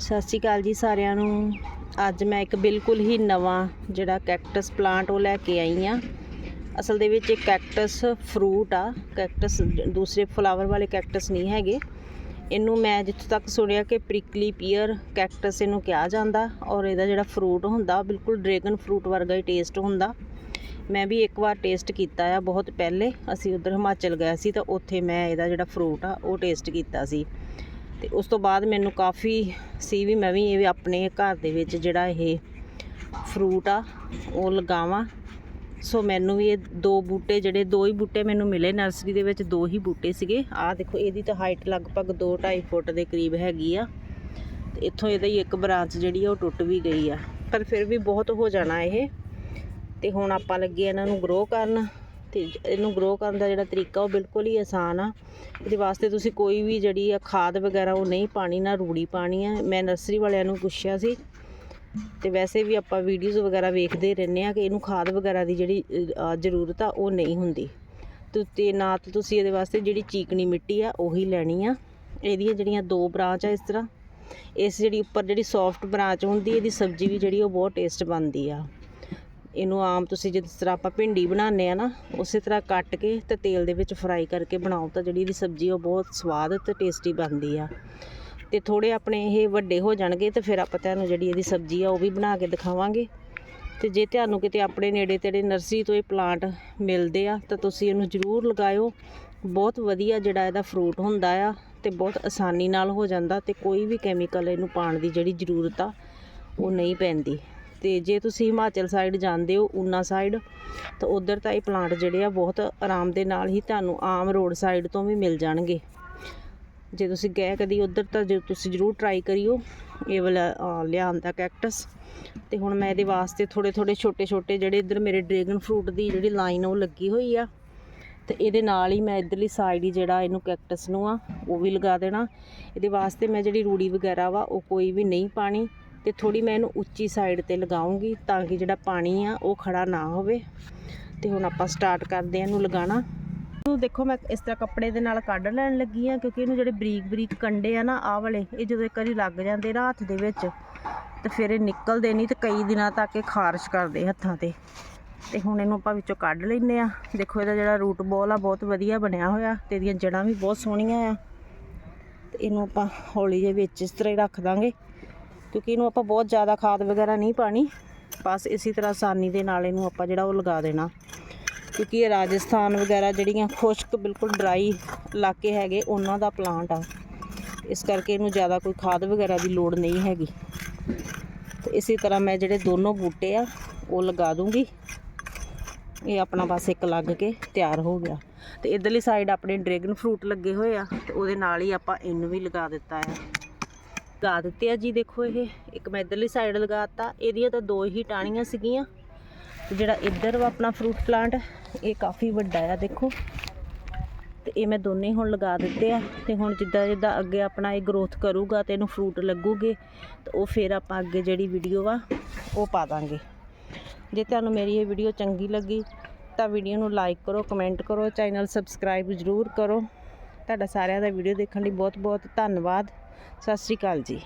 ਸਤਿ ਸ਼੍ਰੀ ਅਕਾਲ ਜੀ ਸਾਰਿਆਂ ਨੂੰ। ਅੱਜ ਮੈਂ ਇੱਕ ਬਿਲਕੁਲ ਹੀ ਨਵਾਂ ਜਿਹੜਾ ਕੈਕਟਸ ਪਲਾਂਟ ਉਹ ਲੈ ਕੇ ਆਈ ਆ ਅਸਲ ਦੇ ਵਿੱਚ ਇਹ ਕੈਕਟਸ ਫਰੂਟ ਆ, ਕੈਕਟਸ ਦੂਸਰੇ ਫਲਾਵਰ ਵਾਲੇ ਕੈਕਟਸ ਨਹੀਂ ਹੈਗੇ। ਇਹਨੂੰ ਮੈਂ ਜਿੱਥੋਂ ਤੱਕ ਸੁਣਿਆ ਕਿ ਪ੍ਰਿਕਲੀ ਪੀਅਰ ਕੈਕਟਸ ਇਹਨੂੰ ਕਿਹਾ ਜਾਂਦਾ ਔਰ ਇਹਦਾ ਜਿਹੜਾ ਫਰੂਟ ਹੁੰਦਾ ਬਿਲਕੁਲ ਡਰੈਗਨ ਫਰੂਟ ਵਰਗਾ ਹੀ ਟੇਸਟ ਹੁੰਦਾ। ਮੈਂ ਵੀ ਇੱਕ ਵਾਰ ਟੇਸਟ ਕੀਤਾ ਆ ਬਹੁਤ ਪਹਿਲੇ। ਅਸੀਂ ਉਧਰ ਹਿਮਾਚਲ ਗਏ ਸੀ ਤਾਂ ਉੱਥੇ ਮੈਂ ਇਹਦਾ ਜਿਹੜਾ ਫਰੂਟ ਆ ਉਹ ਟੇਸਟ ਕੀਤਾ ਸੀ। ਤੇ ਉਸ ਤੋਂ ਬਾਅਦ ਮੈਨੂੰ ਕਾਫੀ ਸੀ ਵੀ ਮੈਂ ਵੀ ਇਹ ਵੀ ਆਪਣੇ ਘਰ ਦੇ ਵਿੱਚ ਜਿਹੜਾ ਇਹ ਫਰੂਟ ਆ, ਉਹ ਲਗਾਵਾਂ। ਸੋ ਮੈਨੂੰ ਵੀ ਇਹ ਦੋ ਬੂਟੇ, ਜਿਹੜੇ ਦੋ ਹੀ ਬੂਟੇ ਮੈਨੂੰ ਮਿਲੇ ਨਰਸਰੀ ਦੇ ਵਿੱਚ, ਦੋ ਹੀ ਬੂਟੇ ਸੀਗੇ। ਆਹ ਦੇਖੋ, ਇਹਦੀ ਤਾਂ ਹਾਈਟ ਲਗਭਗ 2.5 ਫੁੱਟ ਦੇ ਕਰੀਬ ਹੈਗੀ ਆ। ਤੇ ਇੱਥੋਂ ਇਹਦਾ ਹੀ ਇੱਕ ਬ੍ਰਾਂਚ ਜਿਹੜੀ ਆ, ਉਹ ਟੁੱਟ ਵੀ ਗਈ ਆ। ਪਰ ਫਿਰ ਵੀ ਬਹੁਤ ਹੋ ਜਾਣਾ ਇਹ। ਤੇ ਹੁਣ ਆਪਾਂ ਲੱਗੇ ਇਹਨਾਂ ਨੂੰ ਗਰੋ ਕਰਨ। ਤੇ ਇਹਨੂੰ ਗਰੋ ਕਰਨ ਦਾ ਜਿਹੜਾ ਤਰੀਕਾ ਉਹ ਬਿਲਕੁਲ ਹੀ ਆਸਾਨ ਆ। ਇਹਦੇ ਵਾਸਤੇ ਤੁਸੀਂ ਕੋਈ ਵੀ ਜਿਹੜੀ ਆ ਖਾਦ ਵਗੈਰਾ ਉਹ ਨਹੀਂ ਪਾਣੀ ਨਾ ਰੂੜੀ ਪਾਣੀ ਆ। ਮੈਂ ਨਰਸਰੀ ਵਾਲਿਆਂ ਨੂੰ ਪੁੱਛਿਆ ਸੀ ਤੇ ਵੈਸੇ ਵੀ ਆਪਾਂ ਵੀਡੀਓਜ਼ ਵਗੈਰਾ ਵੇਖਦੇ ਰਹਿੰਦੇ ਆ ਕਿ ਇਹਨੂੰ ਖਾਦ ਵਗੈਰਾ ਦੀ ਜਿਹੜੀ ਜ਼ਰੂਰਤ ਆ ਉਹ ਨਹੀਂ ਹੁੰਦੀ। ਤੇ- ਤੇ ਨਾ ਤਾਂ ਤੁਸੀਂ ਇਹਦੇ ਵਾਸਤੇ ਜਿਹੜੀ ਚੀਕਣੀ ਮਿੱਟੀ ਆ ਉਹੀ ਲੈਣੀ ਆ। ਇਹਦੀਆਂ ਜਿਹੜੀਆਂ ਦੋ ਬ੍ਰਾਂਚ ਆ ਇਸ ਤਰ੍ਹਾਂ। ਇਸ ਜਿਹੜੀ ਉੱਪਰ ਜਿਹੜੀ ਸੌਫਟ ਬ੍ਰਾਂਚ ਹੁੰਦੀ ਇਹਦੀ ਸਬਜ਼ੀ ਵੀ ਜਿਹੜੀ ਉਹ ਬਹੁਤ ਟੇਸਟ ਬਣਦੀ ਆ। ਇਹਨੂੰ ਆਮ ਤੁਸੀਂ ਜਿਸ ਤਰ੍ਹਾਂ ਆਪਾਂ ਭਿੰਡੀ ਬਣਾਉਂਦੇ ਆ ਨਾ, ਉਸੇ ਤਰ੍ਹਾਂ ਕੱਟ ਕੇ ਤੇ ਤੇਲ ਦੇ ਵਿੱਚ ਫਰਾਈ ਕਰਕੇ ਬਣਾਓ ਤਾਂ ਜਿਹੜੀ ਇਹਦੀ ਸਬਜ਼ੀ ਉਹ ਬਹੁਤ ਸਵਾਦ ਤੇ ਟੇਸਟੀ ਬਣਦੀ ਆ। ਤੇ ਥੋੜੇ ਆਪਣੇ ਇਹ ਵੱਡੇ ਹੋ ਜਾਣਗੇ ਤੇ ਫਿਰ ਆਪਾਂ ਤੁਹਾਨੂੰ ਜਿਹੜੀ ਇਹਦੀ ਸਬਜ਼ੀ ਆ ਉਹ ਵੀ ਬਣਾ ਕੇ ਦਿਖਾਵਾਂਗੇ। ਤੇ ਜੇ ਤੁਹਾਨੂੰ ਕਿਤੇ ਆਪਣੇ ਨੇੜੇ ਤੇੜੇ ਨਰਸਰੀ ਤੋਂ ਇਹ ਪਲਾਂਟ ਮਿਲਦੇ ਆ ਤਾਂ ਤੁਸੀਂ ਇਹਨੂੰ ਜ਼ਰੂਰ ਲਗਾਇਓ। ਬਹੁਤ ਵਧੀਆ ਜਿਹੜਾ ਇਹਦਾ ਫਰੂਟ ਹੁੰਦਾ ਆ ਤੇ ਬਹੁਤ ਆਸਾਨੀ ਨਾਲ ਹੋ ਜਾਂਦਾ ਤੇ ਕੋਈ ਵੀ ਕੈਮੀਕਲ ਇਹਨੂੰ ਪਾਉਣ ਦੀ ਜਿਹੜੀ ਜ਼ਰੂਰਤ ਆ ਉਹ ਨਹੀਂ ਪੈਂਦੀ। ਤੇ ਜੇ ਤੁਸੀਂ ਹਿਮਾਚਲ ਸਾਈਡ ਜਾਂਦੇ ਹੋ ਊਨਾ ਸਾਈਡ ਤਾਂ ਉਧਰ ਤਾਂ ਇਹ ਪਲਾਂਟ ਜਿਹੜੇ ਆ ਬਹੁਤ ਆਰਾਮ ਦੇ ਨਾਲ ਹੀ ਤੁਹਾਨੂੰ ਆਮ ਰੋਡ ਸਾਈਡ ਤੋਂ ਵੀ ਮਿਲ ਜਾਣਗੇ। ਜੇ ਤੁਸੀਂ ਗਏ ਕਦੀ ਉਧਰ ਤਾਂ ਜੇ ਤੁਸੀਂ ਜ਼ਰੂਰ ਟਰਾਈ ਕਰਿਓ। ਇਹ ਵਾਲਾ ਅ, ਕੈਕਟਸ ਤੇ ਹੁਣ ਮੈਂ ਇਹਦੇ ਵਾਸਤੇ ਥੋੜੇ ਥੋੜੇ ਛੋਟੇ ਛੋਟੇ ਜਿਹੜੇ ਇੱਧਰ ਮੇਰੇ ਡਰੈਗਨ ਫਰੂਟ ਦੀ ਜਿਹੜੀ ਲਾਈਨ ਉਹ ਲੱਗੀ ਹੋਈ ਆ। ਤੇ ਇਹਦੇ ਨਾਲ ਹੀ ਮੈਂ ਇਧਰਲੀ ਸਾਈਡ ਹੀ ਜਿਹੜਾ ਇਹਨੂੰ ਕੈਕਟਸ ਨੂੰ ਆ ਉਹ ਵੀ ਲਗਾ ਦੇਣਾ। ਇਹਦੇ ਵਾਸਤੇ ਮੈਂ ਜਿਹੜੀ ਰੂੜੀ ਵਗੈਰਾ ਵਾ ਉਹ ਕੋਈ ਵੀ ਨਹੀਂ ਪਾਣੀ। ਤੇ ਥੋੜੀ ਮੈਂ ਇਹਨੂੰ ਉੱਚੀ ਸਾਈਡ ਤੇ ਲਗਾਉਂਗੀ ਤਾਂ ਕਿ ਜਿਹੜਾ ਪਾਣੀ ਆ ਉਹ ਖੜਾ ਨਾ ਹੋਵੇ। ਤੇ ਹੁਣ ਆਪਾਂ ਸਟਾਰਟ ਕਰਦੇ ਆ ਇਹਨੂੰ ਲਗਾਉਣਾ। ਨੂੰ ਦੇਖੋ ਮੈਂ ਇਸ ਤਰ੍ਹਾਂ ਕੱਪੜੇ ਦੇ ਨਾਲ ਕੱਢ ਲੈਣ ਲੱਗੀ ਆ ਕਿਉਂਕਿ ਇਹਨੂੰ ਜਿਹੜੇ ਬਰੀਕ ਬਰੀਕ ਕੰਡੇ ਆ ਨਾ, ਆਹ ਵਾਲੇ, ਇਹ ਜਦੋਂ ਇੱਕ ਵਾਰੀ ਲੱਗ ਜਾਂਦੇ ਨਾ ਹੱਥ ਦੇ ਵਿੱਚ, ਤੇ ਫਿਰ ਇਹ ਨਿਕਲਦੇ ਨਹੀਂ ਤੇ ਕਈ ਦਿਨਾਂ ਤੱਕ ਇਹ ਖਾਰਸ਼ ਕਰਦੇ ਹੱਥਾਂ ਤੇ। ਤੇ ਹੁਣ ਇਹਨੂੰ ਆਪਾਂ ਵਿੱਚੋਂ ਕੱਢ ਲੈਨੇ ਆ ਦੇਖੋ ਇਹਦਾ ਜਿਹੜਾ ਰੂਟ ਬੋਲ ਆ, ਬਹੁਤ ਵਧੀਆ ਬਣਿਆ ਹੋਇਆ ਤੇ ਇਹਦੀਆਂ ਜੜਾਂ ਵੀ ਬਹੁਤ ਸੋਹਣੀਆਂ ਆ। ਤੇ ਇਹਨੂੰ ਆਪਾਂ ਹੌਲੀ ਜਿਹੇ ਵਿੱਚ ਇਸ ਤਰ੍ਹਾਂ ਹੀ ਰੱਖ ਦਾਂਗੇ। ਕਿਉਂਕਿ ਇਹਨੂੰ ਆਪਾਂ ਬਹੁਤ ਜ਼ਿਆਦਾ ਖਾਦ ਵਗੈਰਾ ਨਹੀਂ ਪਾਣੀ। ਬਸ ਇਸੇ ਤਰ੍ਹਾਂ ਆਸਾਨੀ ਦੇ ਨਾਲ ਇਹਨੂੰ ਆਪਾਂ ਜਿਹੜਾ ਉਹ ਲਗਾ ਦੇਣਾ। ਕਿਉਂਕਿ ਇਹ ਰਾਜਸਥਾਨ ਵਗੈਰਾ ਜਿਹੜੀਆਂ ਖੁਸ਼ਕ ਬਿਲਕੁਲ ਡਰਾਈ ਇਲਾਕੇ ਹੈਗੇ, ਉਹਨਾਂ ਦਾ ਪਲਾਂਟ ਆ। ਇਸ ਕਰਕੇ ਇਹਨੂੰ ਜ਼ਿਆਦਾ ਕੋਈ ਖਾਦ ਵਗੈਰਾ ਦੀ ਲੋੜ ਨਹੀਂ ਹੈਗੀ। ਤੇ ਇਸੇ ਤਰ੍ਹਾਂ ਮੈਂ ਜਿਹੜੇ ਦੋਨੋਂ ਬੂਟੇ ਆ, ਉਹ ਲਗਾ ਦੂੰਗੀ। ਇਹ ਆਪਣਾ ਬਸ ਇੱਕ ਲੱਗ ਕੇ ਤਿਆਰ ਹੋ ਗਿਆ। ਤੇ ਇਧਰਲੀ ਸਾਈਡ ਆਪਣੇ ਡਰੈਗਨ ਫਰੂਟ ਲੱਗੇ ਹੋਏ ਆ, ਤੇ ਉਹਦੇ ਨਾਲ ਹੀ ਆਪਾਂ ਇਹਨੂੰ ਵੀ ਲਗਾ ਦਿੱਤਾ ਆ। ਲਗਾ ਦਿੱਤੇ ਆ ਜੀ ਦੇਖੋ ਇਹ। ਇੱਕ ਮੈਂ ਇਧਰਲੀ ਸਾਈਡ ਲਗਾਤਾ। ਇਹਦੀਆਂ ਤਾਂ ਦੋ ਹੀ ਟਾਹਣੀਆਂ ਸੀਗੀਆਂ। ਜਿਹੜਾ ਇੱਧਰ ਵਾ ਆਪਣਾ ਫਰੂਟ ਪਲਾਂਟ ਇਹ ਕਾਫੀ ਵੱਡਾ ਆ ਦੇਖੋ। ਤੇ ਇਹ ਮੈਂ ਦੋਨੇ ਹੁਣ ਲਗਾ ਦਿੱਤੇ ਆ। ਤੇ ਹੁਣ ਜਿੱਦਾਂ ਜਿੱਦਾਂ ਅੱਗੇ ਆਪਣਾ ਇਹ ਗਰੋਥ ਕਰੂਗਾ ਤੇ ਇਹਨੂੰ ਫਰੂਟ ਲੱਗੂਗੇ, ਤੇ ਉਹ ਫਿਰ ਆਪਾਂ ਅੱਗੇ ਜਿਹੜੀ ਵੀਡੀਓ ਵਾ, ਉਹ ਪਾ ਦਾਂਗੇ। ਜੇ ਤੁਹਾਨੂੰ ਮੇਰੀ ਇਹ ਵੀਡੀਓ ਚੰਗੀ ਲੱਗੀ, ਤਾਂ ਵੀਡੀਓ ਨੂੰ ਲਾਈਕ ਕਰੋ ਕਮੈਂਟ ਕਰੋ ਚੈਨਲ ਸਬਸਕ੍ਰਾਈਬ ਜ਼ਰੂਰ ਕਰੋ। ਤੁਹਾਡਾ ਸਾਰਿਆਂ ਦਾ ਵੀਡੀਓ ਦੇਖਣ ਲਈ ਬਹੁਤ ਬਹੁਤ ਧੰਨਵਾਦ। ਸਤਿ ਸ਼੍ਰੀ ਅਕਾਲ ਜੀ।